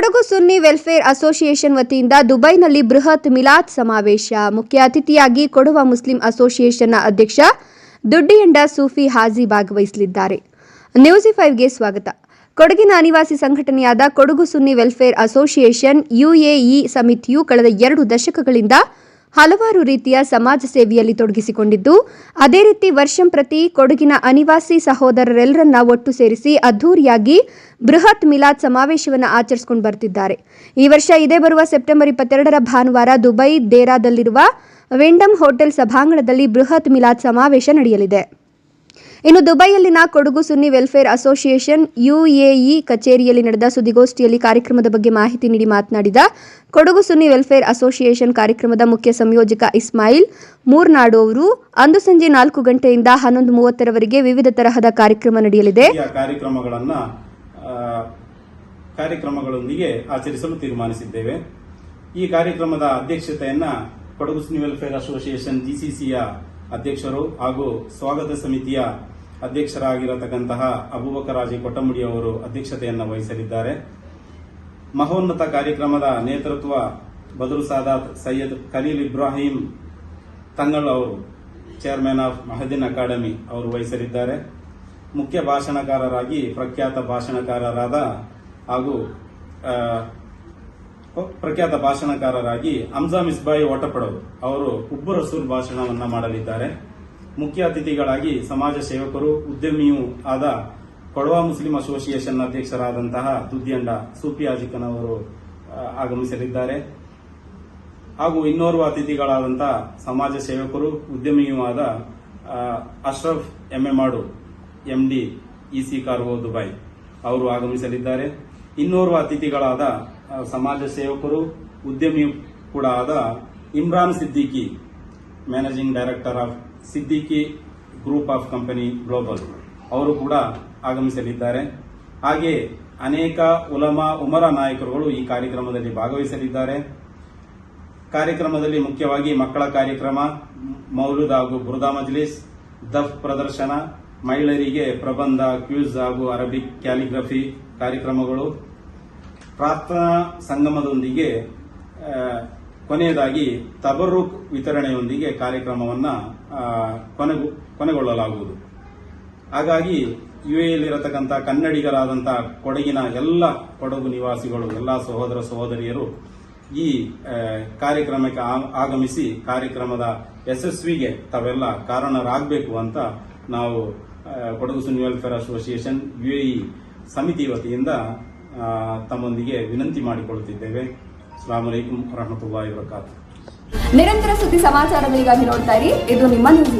Kodagu Sunni welfare association ವತಿಯಿಂದ ದುಬೈನಲ್ಲಿ ಬೃಹತ್ ಮಿಲಾದ್ ಸಮಾವೇಶ. ಮುಖ್ಯ ಅತಿಥಿಯಾಗಿ ಕೊಡುವ ಮುಸ್ಲಿಂ ಅಸೋಸಿಯೇಷನ್ನ ಅಧ್ಯಕ್ಷ ದುಡ್ಡಿಯಂಡ ಸೂಫಿ ಹಾಜಿ ಭಾಗವಹಿಸಲಿದ್ದಾರೆ. ನ್ಯೂಸಿ ಫೈವ್ಗೆ ಸ್ವಾಗತ. ಕೊಡಗಿನ ಅನಿವಾಸಿ ಸಂಘಟನೆಯಾದ Kodagu Sunni welfare association UAE ಸಮಿತಿಯು ಕಳೆದ ಎರಡು ದಶಕಗಳಿಂದ ಹಲವಾರು ರೀತಿಯ ಸಮಾಜ ಸೇವೆಯಲ್ಲಿ ತೊಡಗಿಸಿಕೊಂಡಿದ್ದು, ಅದೇ ರೀತಿ ವರ್ಷಂ ಪ್ರತಿ ಕೊಡಗಿನ ಅನಿವಾಸಿ ಸಹೋದರರೆಲ್ಲರನ್ನ ಒಟ್ಟು ಸೇರಿಸಿ ಅದ್ದೂರಿಯಾಗಿ ಬೃಹತ್ ಮಿಲಾದ್ ಸಮಾವೇಶವನ್ನು ಆಚರಿಸಿಕೊಂಡು ಬರ್ತಿದ್ದಾರೆ. ಈ ವರ್ಷ ಇದೇ ಬರುವ ಸೆಪ್ಟೆಂಬರ್ ಇಪ್ಪತ್ತೆರಡರ ಭಾನುವಾರ ದುಬೈ, ದೇರಾದಲ್ಲಿರುವ ವೆಂಡಮ್ ಹೋಟೆಲ್ ಸಭಾಂಗಣದಲ್ಲಿ ಬೃಹತ್ ಮಿಲಾದ್ ಸಮಾವೇಶ ನಡೆಯಲಿದೆ. ಇನ್ನು ದುಬೈಯಲ್ಲಿನ Kodagu Sunni welfare association UAE ಕಚೇರಿಯಲ್ಲಿ ನಡೆದ ಸುದ್ದಿಗೋಷ್ಠಿಯಲ್ಲಿ ಕಾರ್ಯಕ್ರಮದ ಬಗ್ಗೆ ಮಾಹಿತಿ ನೀಡಿ ಮಾತನಾಡಿದ ಕೊಡಗು ಸುನ್ನಿ ವೆಲ್ಫೇರ್ ಅಸೋಸಿಯೇಷನ್ ಕಾರ್ಯಕ್ರಮದ ಮುಖ್ಯ ಸಂಯೋಜಕ ಇಸ್ಮಾಯಿಲ್ ಮೂರ್ನಾಡು ಅವರು, ಅಂದು ಸಂಜೆ ನಾಲ್ಕು ಗಂಟೆಯಿಂದ ಹನ್ನೊಂದು ಮೂವತ್ತರವರೆಗೆ ವಿವಿಧ ತರಹದ ಕಾರ್ಯಕ್ರಮ ನಡೆಯಲಿದೆ. ಕಾರ್ಯಕ್ರಮಗಳೊಂದಿಗೆ ಆಚರಿಸಲು ತೀರ್ಮಾನಿಸಿದ್ದೇವೆ. ಈ ಕಾರ್ಯಕ್ರಮದ ಅಧ್ಯಕ್ಷತೆಯನ್ನು ಕೊಡಗು ಸುನ್ನಿ ವೆಲ್ಫೇರ್ ಅಸೋಸಿಯೇಷನ್ ಜಿಸಿಸಿಯ ಅಧ್ಯಕ್ಷರು ಹಾಗೂ ಸ್ವಾಗತ ಸಮಿತಿಯ ಅಧ್ಯಕ್ಷರಾಗಿರತಕ್ಕಂತಹ ಅಬೂಬಕ ರಾಜಿ ಕೊಟ್ಟಮುಡಿ ಅವರು ಅಧ್ಯಕ್ಷತೆಯನ್ನು ವಹಿಸಲಿದ್ದಾರೆ. ಮಹೋನ್ನತ ಕಾರ್ಯಕ್ರಮದ ನೇತೃತ್ವ ಬದರು ಸಾದಾತ್ ಸೈಯದ್ ಖಲೀಲ್ ಇಬ್ರಾಹಿಂ ತಂಗಳ್ ಅವರು ಚೇರ್ಮನ್ ಆಫ್ ಮಹದಿನ್ ಅಕಾಡೆಮಿ ಅವರು ವಹಿಸಲಿದ್ದಾರೆ. ಮುಖ್ಯ ಭಾಷಣಕಾರರಾಗಿ ಪ್ರಖ್ಯಾತ ಭಾಷಣಕಾರರಾದ ಹಾಗೂ ಪ್ರಖ್ಯಾತ ಭಾಷಣಕಾರರಾಗಿ ಹಮ್ಜಾ ಮಿಸ್ಬಾಯಿ ಒಟಪಡವು ಅವರು ಉಬ್ಬು ರಸೂಲ್ ಭಾಷಣವನ್ನ ಮಾಡಲಿದ್ದಾರೆ. ಮುಖ್ಯ ಅತಿಥಿಗಳಾಗಿ ಸಮಾಜ ಸೇವಕರು, ಉದ್ಯಮಿಯೂ ಆದ ಕೊಡವ ಮುಸ್ಲಿಂ ಅಸೋಸಿಯೇಷನ್ ಅಧ್ಯಕ್ಷರಾದಂತಹ ದುದ್ಯಂಡ ಸೂಪಿ ಅಜಿಕನ್ ಅವರು ಆಗಮಿಸಲಿದ್ದಾರೆ. ಹಾಗೂ ಇನ್ನೋರ್ವ ಅತಿಥಿಗಳಾದಂತಹ ಸಮಾಜ ಸೇವಕರು, ಉದ್ಯಮಿಯೂ ಆದ ಅಶ್ರಫ್ ಎಂ ಎಂಡಿ ಇಸಿ ಕಾರ್ವೋ ದುಬೈ ಅವರು ಆಗಮಿಸಲಿದ್ದಾರೆ. ಇನ್ನೋರ್ವ ಅತಿಥಿಗಳಾದ ಸಮಾಜ ಸೇವಕರು, ಉದ್ಯಮಿ ಕೂಡ ಆದ Imran Siddiqui, managing director of Siddiqui group of company global. ಅವರು ಕೂಡ ಆಗಮಿಸಲಿದ್ದಾರೆ. ಹಾಗೆ ಅನೇಕ ಉಲಮಾ ಉಮರ ನಾಯಕರುಗಳು ಈ ಕಾರ್ಯಕ್ರಮದಲ್ಲಿ ಭಾಗವಹಿಸಲಿದ್ದಾರೆ. ಕಾರ್ಯಕ್ರಮದಲ್ಲಿ ಮುಖ್ಯವಾಗಿ ಮಕ್ಕಳ ಕಾರ್ಯಕ್ರಮ, ಮೌಲುದ್ ಹಾಗೂ ಬುರ್ದಾ ಮಜ್ಲಿಸ್, ದಫ್ ಪ್ರದರ್ಶನ ಮಹಿಳೆಯರಿಗೆ ಪ್ರಬಂಧ ಕ್ಯೂಸ್ ಹಾಗೂ ಅರಬಿಕ್ ಕ್ಯಾಲಿಗ್ರಫಿ ಕಾರ್ಯಕ್ರಮಗಳು. ಪ್ರಾರ್ಥನಾ ಸಂಗಮದೊಂದಿಗೆ ಕೊನೆಯದಾಗಿ ತಬರುಕ್ ವಿತರಣೆಯೊಂದಿಗೆ ಕಾರ್ಯಕ್ರಮವನ್ನು ಕೊನೆಗೊಳ್ಳಲಾಗುವುದು. ಹಾಗಾಗಿ ಯುಎಯಲ್ಲಿರತಕ್ಕಂಥ ಕನ್ನಡಿಗರಾದಂಥ ಕೊಡಗಿನ ಎಲ್ಲ ಕೊಡಗು ನಿವಾಸಿಗಳು, ಎಲ್ಲ ಸಹೋದರ ಸಹೋದರಿಯರು ಈ ಕಾರ್ಯಕ್ರಮಕ್ಕೆ ಆಗಮಿಸಿ ಕಾರ್ಯಕ್ರಮದ ಯಶಸ್ವಿಗೆ ತಾವೆಲ್ಲ ಕಾರಣರಾಗಬೇಕು ಅಂತ ನಾವು Kodagu Sunni welfare association UAE ಸಮಿತಿ ವತಿಯಿಂದ ತಮ್ಮೊಂದಿಗೆ ವಿನಂತಿ ಮಾಡಿಕೊಳ್ಳುತ್ತಿದ್ದೇವೆ. ಅಸ್ಲಾಂ ವಲೈಕುಂ ವರಹಮತುಲ್ಲಾಹಿ ನಿರಂತರ ಸುದ್ದಿ ಸಮಾಚಾರಗಳಿಗಾಗಿ ನೋಡ್ತಾ ಇರಿ. ಇದು ನಿಮ್ಮ ನ್ಯೂಸ್